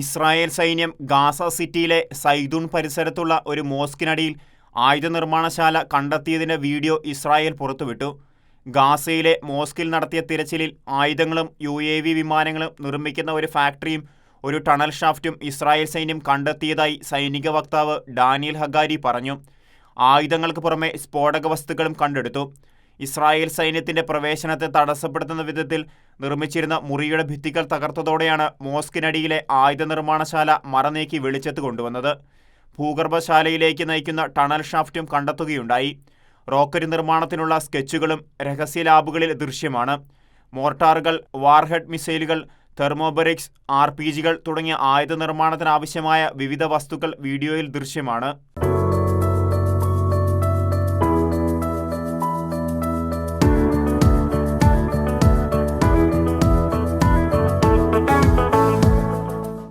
Israel സൈന്യം Gaza സിറ്റിയിലെ സൈദൂൺ പരിസരത്തുള്ള ഒരു മോസ്കിനടിയിൽ ആയുധ നിർമ്മാണശാല കണ്ടെത്തിയതിന്റെ വീഡിയോ ഇസ്രായേൽ പുറത്തുവിട്ടു. ഗാസയിലെ മോസ്കിൽ നടത്തിയ തിരച്ചിലിൽ ആയുധങ്ങളും യു എ വി വിമാനങ്ങളും നിർമ്മിക്കുന്ന ഒരു ഫാക്ടറിയും ഒരു ടണൽ ഷാഫ്റ്റും ഇസ്രായേൽ സൈന്യം കണ്ടെത്തിയതായി സൈനിക വക്താവ് ഡാനിയൽ ഹഗാരി പറഞ്ഞു. ആയുധങ്ങൾക്ക് പുറമെ സ്ഫോടക വസ്തുക്കളും കണ്ടെടുത്തു. ഇസ്രായേൽ സൈന്യത്തിന്റെ പ്രവേശനത്തെ തടസ്സപ്പെടുത്തുന്ന വിധത്തിൽ നിർമ്മിച്ചിരുന്ന മുറിയുടെ ഭിത്തികൾ തകർത്തതോടെയാണ് മോസ്കിനടിയിലെ ആയുധ നിർമ്മാണശാല മറനീക്കി വെളിച്ചത്ത് കൊണ്ടുവന്നത്. ഭൂഗർഭശാലയിലേക്ക് നയിക്കുന്ന ടണൽ ഷാഫ്റ്റും കണ്ടെത്തുകയുണ്ടായി. റോക്കറ്റ് നിർമ്മാണത്തിനുള്ള സ്കെച്ചുകളും രഹസ്യ ലാബുകളിൽ ദൃശ്യമാണ്. മോർട്ടാറുകൾ വാർഹെഡ് മിസൈലുകൾ തെർമോബറിക്സ് ആർ തുടങ്ങിയ ആയുധ നിർമ്മാണത്തിനാവശ്യമായ വിവിധ വസ്തുക്കൾ വീഡിയോയിൽ ദൃശ്യമാണ്.